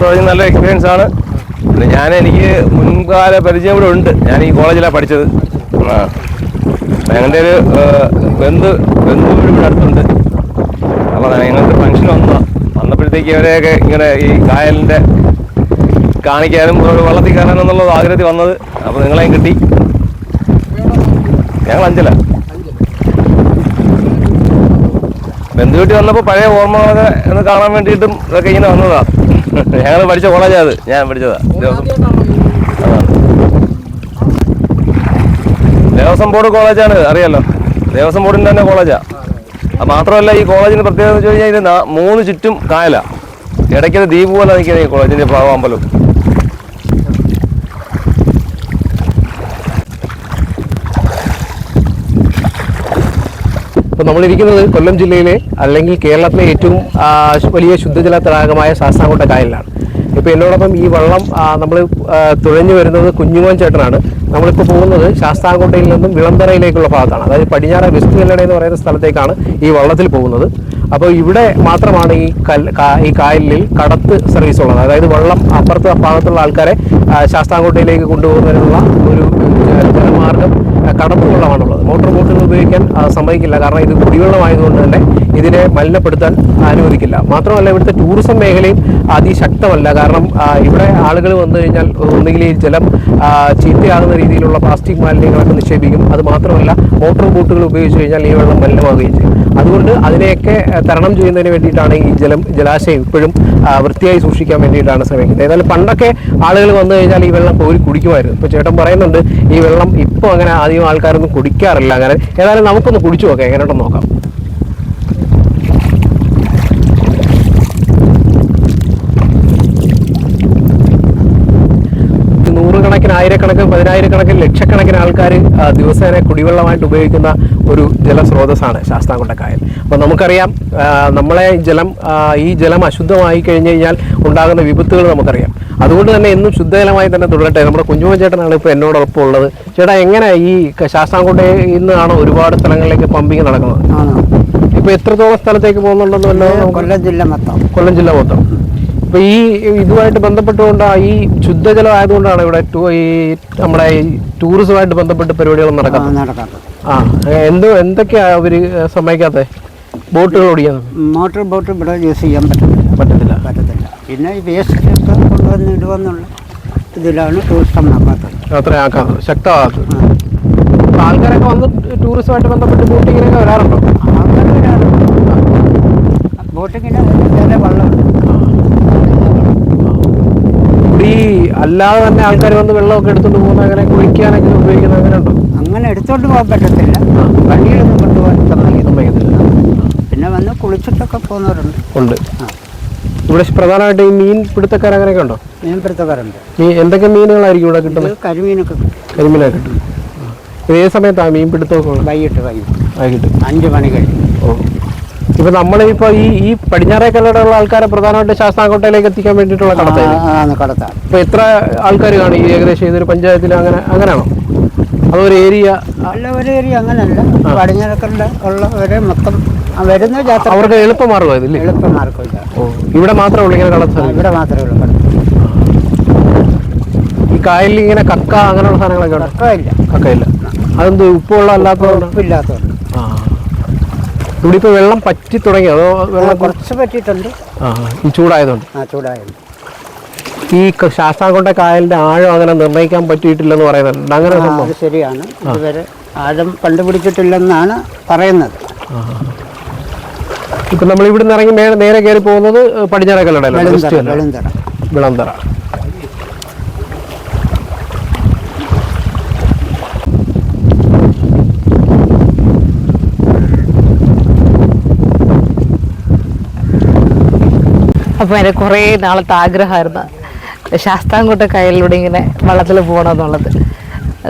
തുഴഞ്ഞ് നല്ല എക്സ്പീരിയൻസ് ആണ്. പിന്നെ ഞാൻ എനിക്ക് മുൻകാല പരിചയം ഇവിടെ ഉണ്ട്. ഞാൻ ഈ കോളേജിലാണ് പഠിച്ചത്. ആ. ഞങ്ങളുടെ ഒരു ബന്ധു ബന്ധു ഇവിടെ അടുത്തുണ്ട്. അപ്പോൾ ഞങ്ങൾക്ക് ഫംഗ്ഷൻ വന്നതാണ് വന്നപ്പോഴത്തേക്ക് ഇവരെയൊക്കെ ഇങ്ങനെ ഈ കായലിന്റെ കാണിക്കാനും വള്ളത്തിൽ കയറാനും എന്നുള്ളത് ആഗ്രഹത്തിൽ വന്നത്. അപ്പോൾ നിങ്ങളെയും കിട്ടി. ഞങ്ങൾ അഞ്ചല. ബന്ധുവീട്ടിൽ വന്നപ്പോൾ പഴയ ഓർമ്മകളൊക്കെ ഒന്ന് കാണാൻ വേണ്ടിയിട്ടും ഇതൊക്കെ ഇങ്ങനെ വന്നതാ. ഞങ്ങൾ പഠിച്ച കോളേജാ അത്. ഞാൻ പഠിച്ചതാ. ദേവസ്വം. ദേവസ്വം ബോർഡ് കോളേജാണ് അറിയാലോ. ദേവസ്വം ബോർഡിന്റെ തന്നെ കോളേജാ അത് മാത്രമല്ല ഈ കോളേജിന് പ്രത്യേകത എന്ന് വെച്ച് കഴിഞ്ഞാൽ ഇത് മൂന്ന് ചുറ്റും കായല. ഇടയ്ക്കത് ദ്വീപ് പോലെ നിൽക്കുന്ന ഈ കോളേജിന്റെ ഭാഗമാകുമ്പോഴും ഇപ്പോൾ നമ്മളിരിക്കുന്നത് കൊല്ലം ജില്ലയിലെ അല്ലെങ്കിൽ കേരളത്തിലെ ഏറ്റവും വലിയ ശുദ്ധജല തടാകമായ ശാസ്താംകോട്ട കായലിലാണ്. ഇപ്പോൾ എന്നോടൊപ്പം ഈ വള്ളം നമ്മൾ തുഴഞ്ഞു വരുന്നത് കുഞ്ഞുമോൻ ചേട്ടനാണ്. നമ്മളിപ്പോൾ പോകുന്നത് ശാസ്താംകോട്ടയിൽ നിന്നും വിളംബറയിലേക്കുള്ള ഭാഗത്താണ്. അതായത് പടിഞ്ഞാറ വെസ്റ്റ് കല്ലട എന്ന് പറയുന്ന സ്ഥലത്തേക്കാണ് ഈ വള്ളത്തിൽ പോകുന്നത്. അപ്പോൾ ഇവിടെ മാത്രമാണ് ഈ കൽ ഈ കായലിൽ കടത്ത് സർവീസ് ഉള്ളത്. അതായത് വള്ളം അപ്പുറത്തെ ഭാഗത്തുള്ള ആൾക്കാരെ ശാസ്താംകോട്ടയിലേക്ക് കൊണ്ടുപോകുന്നതിനുള്ള ഒരു ജലമാർഗം ആ, വെള്ളമാണുള്ളത്. മോട്ടോർ ബോട്ടുകൾ ഉപയോഗിക്കാൻ സമ്മതിക്കില്ല. കാരണം ഇത് കുടിവെള്ളമായതുകൊണ്ട് തന്നെ ഇതിനെ മലിനപ്പെടുത്താൻ അനുവദിക്കില്ല. മാത്രമല്ല ഇവിടുത്തെ ടൂറിസം മേഖലയും അതിശക്തമല്ല. കാരണം ഇവിടെ ആളുകൾ വന്നു കഴിഞ്ഞാൽ ഒന്നുകിൽ ഈ ജലം ചീത്തയാകുന്ന രീതിയിലുള്ള പ്ലാസ്റ്റിക് മാലിന്യങ്ങളൊക്കെ നിക്ഷേപിക്കും. അത് മാത്രമല്ല മോട്ടോർ ബോട്ടുകൾ ഉപയോഗിച്ച് കഴിഞ്ഞാൽ ഈ വെള്ളം മലിനമാവുകയും ചെയ്യും. അതുകൊണ്ട് അതിനെയൊക്കെ തരണം ചെയ്യുന്നതിന് വേണ്ടിയിട്ടാണ് ഈ ജലം ജലാശയം ഇപ്പോഴും വൃത്തിയായി സൂക്ഷിക്കാൻ വേണ്ടിയിട്ടാണ് ശ്രമിക്കുന്നത്. ഏതായാലും പണ്ടൊക്കെ ആളുകൾ വന്നു കഴിഞ്ഞാൽ ഈ വെള്ളം കോരി കുടിക്കുമായിരുന്നു. ഇപ്പോൾ ചേട്ടൻ പറയുന്നുണ്ട് ഈ വെള്ളം ഇപ്പോൾ അങ്ങനെ അധികം ആൾക്കാരൊന്നും കുടിക്കാറില്ല. അങ്ങനെ ഏതായാലും നമുക്കൊന്ന് കുടിച്ചു നോക്കാം. എങ്ങനെയുണ്ടെന്ന് നോക്കാം. ആയിരക്കണക്കിന് പതിനായിരക്കണക്കിന് ലക്ഷക്കണക്കിന് ആൾക്കാർ ദിവസേന കുടിവെള്ളമായിട്ട് ഉപയോഗിക്കുന്ന ഒരു ജലസ്രോതസ്സാണ് ശാസ്താംകോട്ട കായൽ അപ്പോൾ നമുക്കറിയാം നമ്മളെ ജലം ഈ ജലം അശുദ്ധമായി കഴിഞ്ഞ് കഴിഞ്ഞാൽ ഉണ്ടാകുന്ന വിപത്തുകൾ നമുക്കറിയാം. അതുകൊണ്ട് തന്നെ എന്നും ശുദ്ധജലമായി തന്നെ തുടരട്ടെ. നമ്മുടെ കുഞ്ഞുമോൻ ചേട്ടനാണ് ഇപ്പോൾ എന്നോടൊപ്പം ഉള്ളത്. ചേട്ടാ എങ്ങനെ ഈ ശാസ്താംകുണ്ടയിൽ ശാസ്താംകോട്ടയിൽ നിന്നാണ് ഒരുപാട് സ്ഥലങ്ങളിലേക്ക് പമ്പിങ് നടക്കുന്നത്? ഇപ്പോൾ എത്രത്തോളം സ്ഥലത്തേക്ക് പോകുന്നുണ്ടെന്നല്ലോ കൊല്ലം ജില്ല മൊത്തം. കൊല്ലം ജില്ല മൊത്തം. ഇപ്പൊ ഈ ഇതുമായിട്ട് ബന്ധപ്പെട്ടുകൊണ്ട് ഈ ശുദ്ധജലം ആയതുകൊണ്ടാണ് ഇവിടെ ഈ നമ്മുടെ ഈ ടൂറിസമായിട്ട് ബന്ധപ്പെട്ട് പരിപാടികൾ നടക്കുന്നത് നടക്കാത്തത്. ആ എന്തോ എന്തൊക്കെയാ അവർ സമ്മതിക്കാത്ത? ബോട്ടുകൾ ഓടിക്കാൻ? മോട്ടോർ ബോട്ട് ഇവിടെ യൂസ് ചെയ്യാൻ പറ്റത്തില്ല. പറ്റത്തില്ല. പറ്റത്തില്ല. പിന്നെ ഈ വേസ്റ്റ് ഒക്കെ കൊണ്ടുവന്ന് ഇടുവെന്നുള്ള ഇതിലാണ് ടൂറിസം നടക്കാത്തത്. അത്ര ആക്കാത്തത് ശക്തമാകാത്തത്. ആൾക്കാരൊക്കെ വന്ന് ടൂറിസമായിട്ട് ബന്ധപ്പെട്ട് ബോട്ടിങ്ങിനൊക്കെ വരാറുണ്ടോ? ആൾക്കാർ വരാറുണ്ട്. ബോട്ടിങ്ങിന് ചില വെള്ളം ഇവിടെ ഈ അല്ലാതെ തന്നെ ആൾക്കാർ വന്ന് വെള്ളമൊക്കെ എടുത്തുകൊണ്ട് പോകുന്ന അങ്ങനെ കുളിക്കാനൊക്കെ ഉപയോഗിക്കുന്ന അങ്ങനെ ഉണ്ടോ? അങ്ങനെ എടുത്തോണ്ട് പോകാൻ പറ്റത്തില്ല. വണ്ടിയിലൊന്നും കൊണ്ടുപോകാൻ സമ്മതിക്കത്തില്ല പിന്നെ വന്ന് കുളിച്ചിട്ടൊക്കെ പോകുന്നവരുണ്ട്. ഉണ്ട്. ഇവിടെ പ്രധാനമായിട്ട് ഈ മീൻ പിടുത്തക്കാർ അങ്ങനെയൊക്കെ ഉണ്ടോ? മീൻ എന്തൊക്കെ മീനുകളായിരിക്കും ഇവിടെ കിട്ടുന്നത്? കരിമീനൊക്കെ. കരിമീനൊക്കെ കിട്ടും. ഏത് സമയത്താണ് മീൻ പിടുത്തമൊക്കെ? വൈകിട്ട് വൈകിട്ട്. വൈകിട്ട്. അഞ്ച് മണി കഴിഞ്ഞ്. ഓ. ഇപ്പൊ നമ്മളിപ്പോ ഈ ഈ പടിഞ്ഞാറേ കല്ലടയുള്ള ആൾക്കാരെ പ്രധാനമായിട്ട് ശാസ്താംകോട്ടയിലേക്ക് എത്തിക്കാൻ വേണ്ടിയിട്ടുള്ള കടത്താണ് കടത്താണ് ഇപ്പൊ എത്ര ആൾക്കാർ കാണും ഈ ഏകദേശം ഇതൊരു പഞ്ചായത്തിൽ അങ്ങനെ അങ്ങനെയാണോ? അതൊരു ഏരിയ? അല്ല ഒരു ഏരിയ അങ്ങനല്ല. പടിഞ്ഞാറക്കല്ല ഉള്ളവരെ മൊത്തം വരുന്ന ജാത്ര അവർക്ക് എളുപ്പമാർഗം ഇതില്ലേ എളുപ്പമാർക്കില്ല ഓ ഇവിടെ മാത്രമേ ഉള്ളൂ ഇങ്ങനെ കടത്താൻ? ഇവിടെ മാത്രമേ ഉള്ളൂ ഈ കായലിൽ ഇങ്ങനെ കക്ക അങ്ങനെയുള്ള സാധനങ്ങളൊക്കെ ഉണ്ടോ? കക്കയില്ല. കക്കയില്ല. അതെന്ത് ഉപ്പുള്ള അല്ലാത്തതുകൊണ്ട്? ഉപ്പില്ലാത്തതുകൊണ്ട്. ഇവിടെ ഇപ്പൊ വെള്ളം പറ്റി തുടങ്ങി. അതോ വെള്ളം കുറച്ച് പറ്റിയിട്ടുണ്ട്. ആ ഈ ചൂടായതുകൊണ്ട്. ആ ചൂടായത് ഈ ശാസ്താംകോട്ട കായലിന്റെ ആഴം അങ്ങനെ നിർണയിക്കാൻ പറ്റിയിട്ടില്ലെന്ന് പറയുന്നുണ്ട്. അങ്ങനെ സംഭവം. ശരിയാണ്. ഇതുവരെ ആഴം കണ്ടുപിടിച്ചിട്ടില്ലെന്നാണ് പറയുന്നത്. ഇപ്പൊ നമ്മൾ ഇവിടുന്ന് ഇറങ്ങി നേരെ കയറി പോകുന്നത് പടിഞ്ഞാറേ കല്ലടയിലാണ്. വെസ്റ്റ് വെളുന്തറ അപ്പോൾ എന്റെ കുറേ നാളത്തെ ആഗ്രഹമായിരുന്നു. ശാസ്താംകോട്ട കായലിലൂടെ ഇങ്ങനെ വള്ളത്തിൽ പോകണം എന്നുള്ളത്.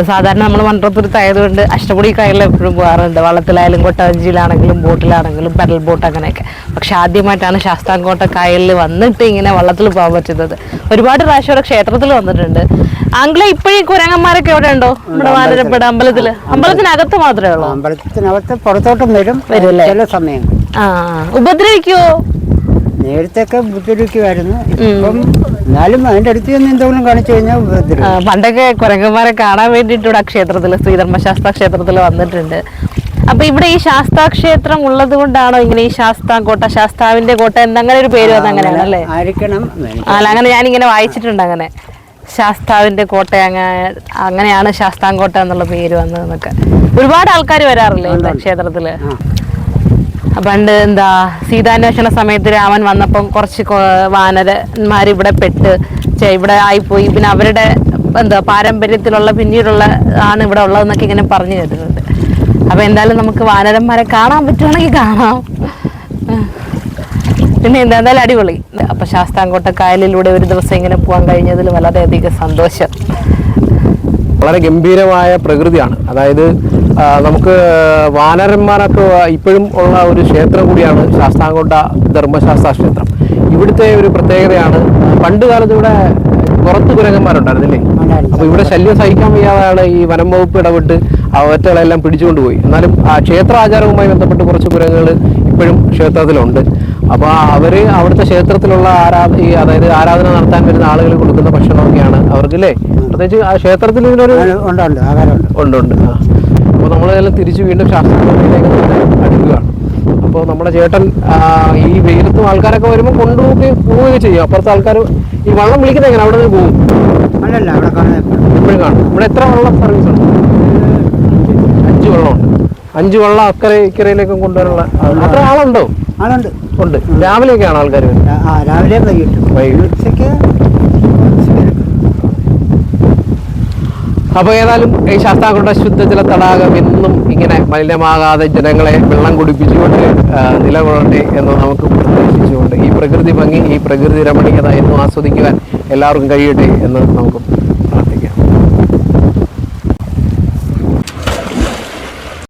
സാധാരണ നമ്മൾ മൺട്രപ്പുറത്ത് ആയതുകൊണ്ട് അഷ്ടപുടി കായലിൽ എപ്പോഴും പോകാറുണ്ട്. വള്ളത്തിലായാലും കൊട്ടവഞ്ചിയിലാണെങ്കിലും ബോട്ടിലാണെങ്കിലും പെഡൽ ബോട്ട് അങ്ങനെയൊക്കെ. പക്ഷെ ആദ്യമായിട്ടാണ് ശാസ്താംകോട്ട കായലിൽ വന്നിട്ട് ഇങ്ങനെ വള്ളത്തിൽ പോകാൻ പറ്റുന്നത്. ഒരുപാട് പ്രാവശ്യം അവിടെ ക്ഷേത്രത്തിൽ വന്നിട്ടുണ്ട്. ആംഗ്ല ഇപ്പോഴും കുരങ്ങന്മാരൊക്കെ എവിടെ ഉണ്ടോ? നമ്മുടെ വാനരപ്പേട അമ്പലത്തിൽ അമ്പലത്തിനകത്ത് മാത്രമേ ഉള്ളൂ? അമ്പലത്തിനകത്ത് പുറത്തോട്ടും വരും. വരും അല്ലേ? ചില സമയം ആ. ഉപദ്രവിക്കുവോ? നേരത്തെയൊക്കെ ഉപദ്രവിക്കുമായിരുന്നു ഇപ്പം എന്നാലും അതിന്റെ അടുത്ത് നിന്ന് എന്തെങ്കിലും കാണിച്ചു കഴിഞ്ഞാൽ പണ്ടൊക്കെ കുരങ്ങന്മാരെ കാണാൻ വേണ്ടിയിട്ട് ഇവിടെ ക്ഷേത്രത്തിൽ ശ്രീധർമ്മശാസ്ത്ര ക്ഷേത്രത്തിൽ വന്നിട്ടുണ്ട്. അപ്പൊ ഇവിടെ ഈ ശാസ്താ ക്ഷേത്രം ഉള്ളത് കൊണ്ടാണോ ഇങ്ങനെ ഈ ശാസ്താ കോട്ട ശാസ്താവിന്റെ കോട്ട എന്തങ്ങനെ ഒരു പേര് വന്നത് അങ്ങനെയാണ് അല്ലേ? ആയിരിക്കണം അല്ല അങ്ങനെ ഞാനിങ്ങനെ വായിച്ചിട്ടുണ്ട് അങ്ങനെ. ശാസ്താവിന്റെ കോട്ട അങ്ങ അങ്ങനെയാണ് ശാസ്താംകോട്ട എന്നുള്ള പേര് വന്നതെന്നൊക്കെ. ഒരുപാട് ആൾക്കാർ വരാറില്ലേ ക്ഷേത്രത്തിൽ? പണ്ട് എന്താ സീതാന്വേഷണ സമയത്ത് രാമൻ വന്നപ്പം കുറച്ച് വാനരന്മാർ ഇവിടെ പെട്ട് ഇവിടെ ആയിപ്പോയി. പിന്നെ അവരുടെ എന്താ പാരമ്പര്യത്തിലുള്ള പിന്നീടുള്ള ആണ് ഇവിടെ ഉള്ളതെന്നൊക്കെ ഇങ്ങനെ പറഞ്ഞു കേട്ടിട്ടുണ്ട്. അപ്പൊ എന്തായാലും നമുക്ക് വാനരന്മാരെ കാണാൻ പറ്റുവാണെങ്കിൽ കാണാം. പിന്നെ എന്താ എന്തായാലും അടിപൊളി. അപ്പൊ ശാസ്താംകോട്ട കായലിലൂടെ ഒരു ദിവസം ഇങ്ങനെ പോകാൻ കഴിഞ്ഞതിൽ വളരെയധികം സന്തോഷം. വളരെ ഗംഭീരമായ പ്രകൃതിയാണ്. അതായത് നമുക്ക് വാനരന്മാരൊക്കെ ഇപ്പോഴും ഉള്ള ഒരു ക്ഷേത്രം കൂടിയാണ് ശാസ്താംകോട്ട ധർമ്മശാസ്ത്ര ക്ഷേത്രം. ഇവിടുത്തെ ഒരു പ്രത്യേകതയാണ് പണ്ട് കാലത്ത് ഇവിടെ പുറത്ത് കുരങ്ങന്മാരുണ്ടായിരുന്നില്ലേ? അപ്പൊ ഇവിടെ ശല്യം സഹിക്കാൻ വയ്യാതെയാണ് ഈ വനം വകുപ്പ് ഇടപെട്ട് അവറ്റകളെല്ലാം പിടിച്ചുകൊണ്ടുപോയി. എന്നാലും ആ ക്ഷേത്ര ആചാരവുമായി ബന്ധപ്പെട്ട് കുറച്ച് കുരങ്ങുകൾ ഇപ്പോഴും ക്ഷേത്രത്തിലുണ്ട്. അപ്പോൾ അവർ അവിടുത്തെ ക്ഷേത്രത്തിലുള്ള ആരാധ ഈ അതായത് ആരാധന നടത്താൻ വരുന്ന ആളുകൾ കൊടുക്കുന്ന ഭക്ഷണമൊക്കെയാണ് അവർക്ക് അല്ലേ പ്രത്യേകിച്ച് ആ ക്ഷേത്രത്തിൽ ഇതിനൊരു ഉണ്ട് ഉണ്ട്. ഉണ്ട് അപ്പോൾ നമ്മളെല്ലാം തിരിച്ച് വീണ്ടും ശാസ്ത്രത്തിലേക്ക് തന്നെ അടുക്കുകയാണ്. അപ്പോൾ നമ്മുടെ ചേട്ടൻ ഈ വെയിലത്തും ആൾക്കാരൊക്കെ വരുമ്പോൾ കൊണ്ടുപോയി പോവുകയും ചെയ്യും. അപ്പുറത്തെ ആൾക്കാർ ഈ വള്ളം വിളിക്കുന്നത് എങ്ങനെ അവിടെ നിന്ന് പോകും. അല്ലല്ല അവിടെ കാണാൻ എപ്പോഴും. കാണും. ഇവിടെ എത്ര വള്ളം സർവീസ് ഉണ്ട്? അഞ്ച് വള്ളമുണ്ട്. അഞ്ച് വള്ളം അക്കരെ ഇക്കരയിലേക്കും കൊണ്ടുവരാനുള്ള അത്ര ആളുണ്ടോ? ആളുണ്ട്. ഉണ്ട്. രാവിലെയൊക്കെയാണ് ആൾക്കാർ വരുന്നത്? രാവിലെ വൈകിട്ട്. വൈകിട്ട്. അപ്പോൾ ഏതായാലും ഈ ശാസ്താംകോട്ട ശുദ്ധജല തടാകം എന്നും ഇങ്ങനെ മലിനമാകാതെ ജനങ്ങളെ വെള്ളം കുടിപ്പിച്ചുകൊണ്ട് നിലകൊള്ളട്ടെ എന്ന് നമുക്ക് പ്രതീക്ഷിച്ചുകൊണ്ട് ഈ പ്രകൃതി ഭംഗി ഈ പ്രകൃതി രമണീയത എന്നും ആസ്വദിക്കുവാൻ എല്ലാവർക്കും കഴിയട്ടെ എന്ന് നമുക്ക്